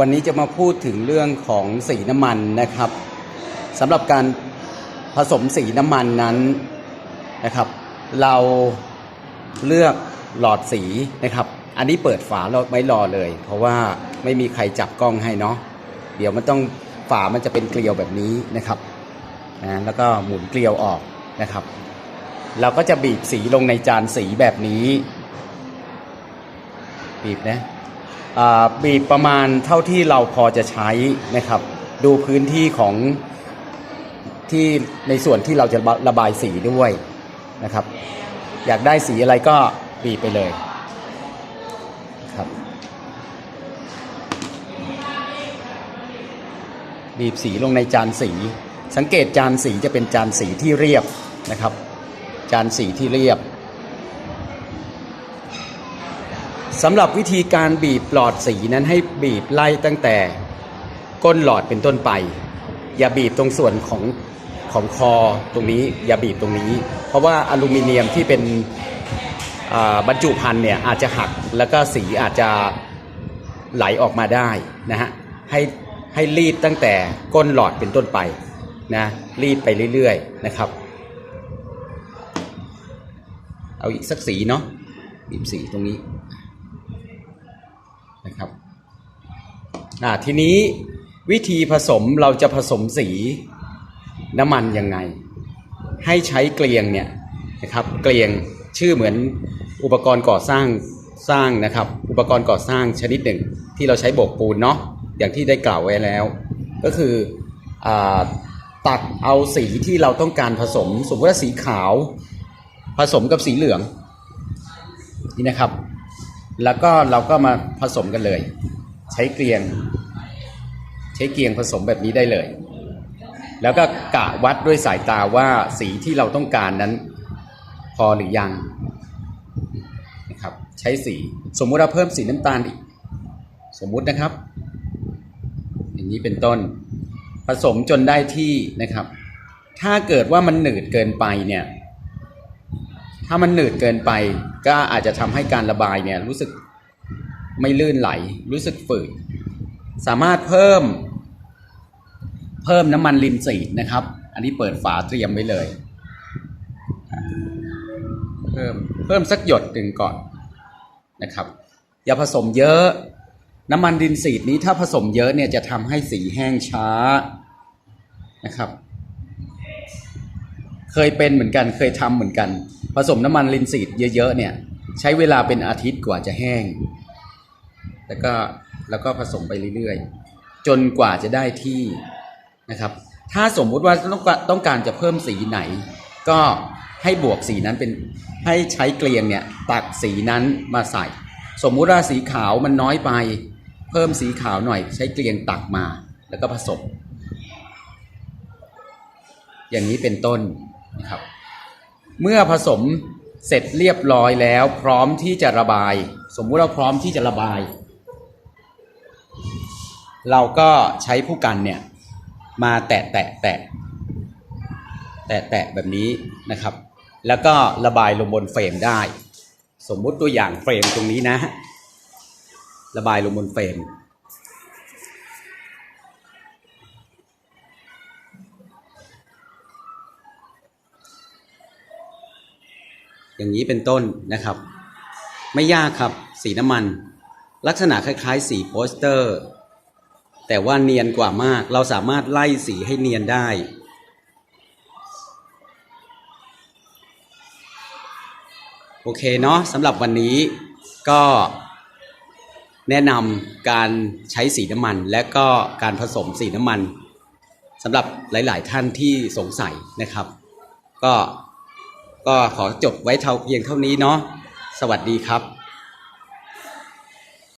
วันนี้จะมาพูดถึงเรื่องของสีน้ำมันนะครับสำหรับการผสมสีน้ำมันนั้นนะครับ เราเลือกหลอดสีนะครับ อันนี้เปิดฝาเราไว้รอเลย เพราะว่าไม่มีใครจับกล้องให้เนาะเดี๋ยวมันต้องฝามันจะเป็นเกลียวแบบนี้นะครับนะแล้วก็หมุนเกลียวออกนะครับ เราก็จะบีบสีลงในจานสีแบบนี้ บีบนะ บีบประมาณเท่าที่เราพอจะใช้นะครับ ดูพื้นที่ของที่ในส่วนที่เราจะระบายสีด้วยนะครับ อยากได้สีอะไรก็บีบไปเลยครับบีบสีลงในจานสี สังเกตจานสีจะเป็นจานสีที่เรียบนะครับ จานสีที่เรียบ สำหรับวิธีการบีบหลอดสีนั้นให้บีบไล่ตั้งแต่ก้นหลอดเป็นต้นไป อย่าบีบตรงส่วนของของคอตรงนี้ อย่าบีบตรงนี้ เพราะว่าอลูมิเนียมที่เป็นบรรจุภัณฑ์เนี่ยอาจจะหักแล้วก็สีอาจจะไหลออกมาได้นะฮะให้ให้รีดตั้งแต่ก้นหลอดเป็นต้นไปนะรีดไปเรื่อยๆนะครับ เอาอีกสักสีเนาะบีบสีตรงนี้ นะครับ อ่าทีนี้วิธีผสมเราจะผสมสีน้ำมันยังไง ให้ใช้เกลียงเนี่ยนะครับเกลียงชื่อเหมือนอุปกรณ์ก่อสร้างสร้างนะครับ อุปกรณ์ก่อสร้างชนิดหนึ่ง ที่เราใช้โบกปูนเนาะอย่างที่ได้กล่าวไว้แล้ว ก็คืออตักเอาสีที่เราต้องการผสม สมมติว่าสีขาว ผสมกับสีเหลืองนี่นะครับ แล้วก็เราก็มาผสมกันเลย ใช้เกลียง ใช้เกลียงผสมแบบนี้ได้เลย แล้วก็กะวัดด้วยสายตาว่าสีที่เราต้องการนั้น พอหรือยังนะครับ ใช้สีสมมุติเราเพิ่มสีน้ำตาลอีก สมมุตินะครับ อย่างนี้เป็นต้น ผสมจนได้ที่นะครับ ถ้าเกิดว่ามันหนืดเกินไปเนี่ยถ้ามันหนืดเกินไปก็อาจจะทำให้การระบายเนี่ยรู้สึก ไม่ลื่นไหล รู้สึกฝืดสามารถเพิ่ม เพิ่มน้ำมันลินซีนะครับ อันนี้เปิดฝาเตรียมไว้เลย เพิ่มเพิ่มสักหยดหนึ่งก่อนนะครับ อย่าผสมเยอะ น้ำมันลินซีนี้ถ้าผสมเยอะเนี่ยจะทำให้สีแห้งช้านะครับ เคยเป็นเหมือนกันเคยทำเหมือนกัน ผสมน้ำมันลินซีเยอะๆเนี่ย ใช้เวลาเป็นอาทิตย์กว่าจะแห้ง แล้วก็แล้วก็ผสมไปเรื่อยๆ จนกว่าจะได้ที่นะครับ ถ้าสมมุติว่าต้องการต้องการจะเพิ่มสีไหน ก็ให้บวกสีนั้นเป็นให้ใช้เกลียงเนี่ยตักสีนั้นมาใส่ สมมุติว่าสีขาวมันน้อยไป เพิ่มสีขาวหน่อย ใช้เกลียงตักมาแล้วก็ผสม อย่างนี้เป็นต้นนะครับ เมื่อผสมเสร็จเรียบร้อยแล้ว พร้อมที่จะระบาย สมมุติเราพร้อมที่จะระบาย เราก็ใช้ผู้กันเนี่ยมาแตะแตะแตะแตะแตะแบบนี้นะครับ แล้วก็ระบายลงบนเฟรมได้ สมมุติตัวอย่างเฟรมตรงนี้นะ ระบายลงบนเฟรมอย่างนี้เป็นต้นนะครับ ไม่ยากครับสีน้ำมัน ลักษณะคล้ายๆ สีโปสเตอร์ แต่ว่าเนียนกว่ามาก เราสามารถไล่สีให้เนียนได้ โอเคเนาะสำหรับวันนี้ก็แนะนำการใช้สีน้ำมัน และก็การผสมสีน้ำมันสำหรับหลาย ๆ ท่านที่สงสัยนะครับ ก็ก็ขอจบไว้เท่าเพียงเท่านี้เนาะสวัสดีครับ